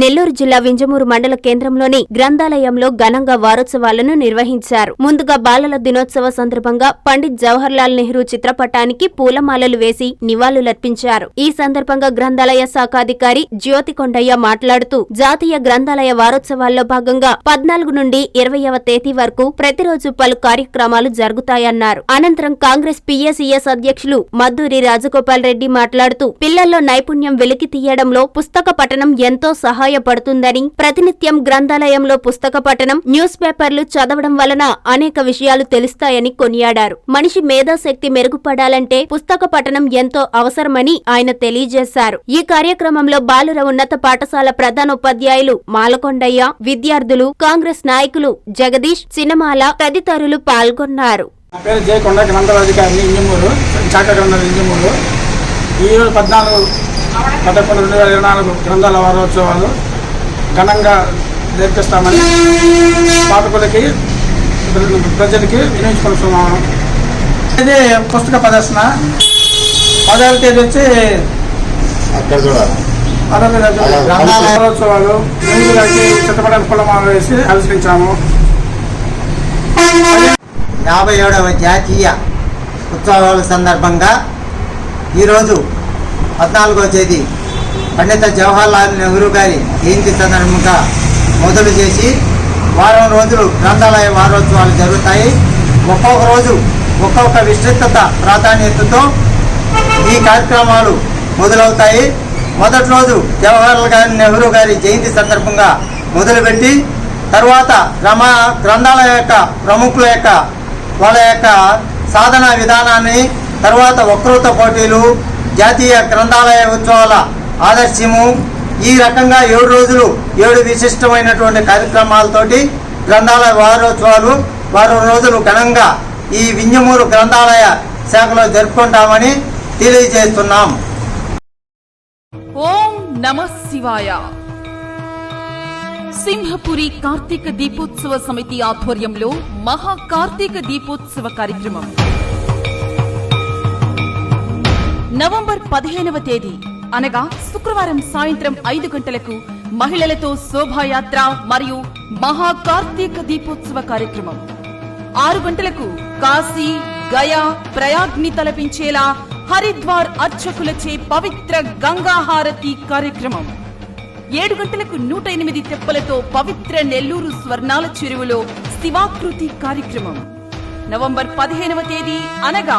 నెల్లూరు జిల్లా వింజమూరు మండల కేంద్రంలోని గ్రంథాలయంలో ఘనంగా వారోత్సవాలను నిర్వహించారు. ముందుగా బాలల దినోత్సవ సందర్భంగా పండిత్ జవహర్లాల్ నెహ్రూ చిత్రపటానికి పూలమాలలు వేసి నివాళులర్పించారు. ఈ సందర్భంగా గ్రంథాలయ శాఖాధికారి జ్యోతి కొండయ్య మాట్లాడుతూ జాతీయ గ్రంథాలయ వారోత్సవాల్లో భాగంగా పద్నాలుగు నుండి ఇరవైవ తేదీ వరకు ప్రతిరోజు పలు కార్యక్రమాలు జరుగుతాయన్నారు. అనంతరం కాంగ్రెస్ పీఎస్ఈఎస్ అధ్యక్షులు మద్దూరి రాజగోపాల్ రెడ్డి మాట్లాడుతూ పిల్లల్లో నైపుణ్యం వెలికి తీయడంలో పుస్తక పఠనం ఎంతో సహాయపడుతుందని ప్రతినిత్యం గ్రంథాలయంలో పుస్తక పఠనం న్యూస్ పేపర్లు చదవడం వలన అనేక విషయాలు తెలుస్తాయని కొనియాడారు. మనిషి మేధాశక్తి మెరుగుపడాలంటే పుస్తక పఠనం ఎంతో అవసరమని ఆయన తెలియజేశారు. ఈ కార్యక్రమంలో బాలుర ఉన్నత పాఠశాల ప్రధానోపాధ్యాయులు మాలకొండయ్య విద్యార్థులు కాంగ్రెస్ నాయకులు జగదీష్ సినమాల తదితరులు పాల్గొన్నారు. పేరు జయకొండ గ్రంథాధికారిని ఇంజమూరు శాఖ ఇంజమూరు. ఈరోజు పద్నాలుగు పదకొండు రెండు వేల ఇరవై నాలుగు గ్రంథాల వారోత్సవాలు ఘనంగా జరిపిస్తామని పాఠకులకి ప్రజలకి వినియోగించుకుంటున్నాము ఇది పుస్తక ప్రదర్శన. పదవ తేదీ వచ్చి గ్రంథాల వారోత్సవాలు. చిత్రపటాల కులమాల వేసి ఆవిష్కరించాము యాభై ఏడవ జాతీయ ఉత్సవాల సందర్భంగా ఈరోజు పద్నాలుగో తేదీ. పండిత జవహర్లాల్ నెహ్రూ గారి జయంతి సందర్భంగా మొదలు చేసి వారం రోజులు గ్రంథాలయ వారోత్సవాలు జరుగుతాయి. ఒక్కొక్క రోజు ఒక్కొక్క విస్తృత ప్రాధాన్యతతో ఈ కార్యక్రమాలు మొదలవుతాయి. మొదటి రోజు జవహర్లాల్ గారి నెహ్రూ గారి జయంతి సందర్భంగా మొదలుపెట్టి తర్వాత గ్రమ గ్రంథాలయ యొక్క ప్రముఖుల యొక్క వాళ్ళ యొక్క సాధన విధానాన్ని తర్వాత వక్తృత్వ పోటీలు జాతీయ గ్రంథాలయ ఉత్సవాల ఆదర్శము. ఈ రకంగా ఏడు రోజులు ఏడు విశిష్టమైనటువంటి కార్యక్రమాలతోటి గ్రంథాలయ వారోత్సవాలు వారం రోజులు ఘనంగా ఈ వింజమూరు గ్రంథాలయ శాఖలో జరుపుకుంటామని తెలియజేస్తున్నాం. ఓం నమ శివాయ. సింహపురి కార్తీక దీపోత్సవ సమితి ఆధ్వర్యంలో మహా కార్తీక దీపోత్సవ కార్యక్రమం. నవంబర్ పదిహేనవ తేదీ అనగా శుక్రవారం సాయంత్రం ఐదు గంటలకు మహిళలతో శోభాయాత్ర మరియు మహా కార్తీక దీపోత్సవ కార్యక్రమం. ఆరు గంటలకు కాశీ గయా ప్రయాగ్ని తలపించేలా హరిద్వార్ అర్చకులచే పవిత్ర గంగాహారతి కార్యక్రమం. ఏడు గంటలకు నూట ఎనిమిది తెప్పలతో పవిత్ర నెల్లూరు స్వర్ణాల చెరువులో శివాకృతి కార్యక్రమం. నవంబర్ పదిహేనవ తేదీ అనగా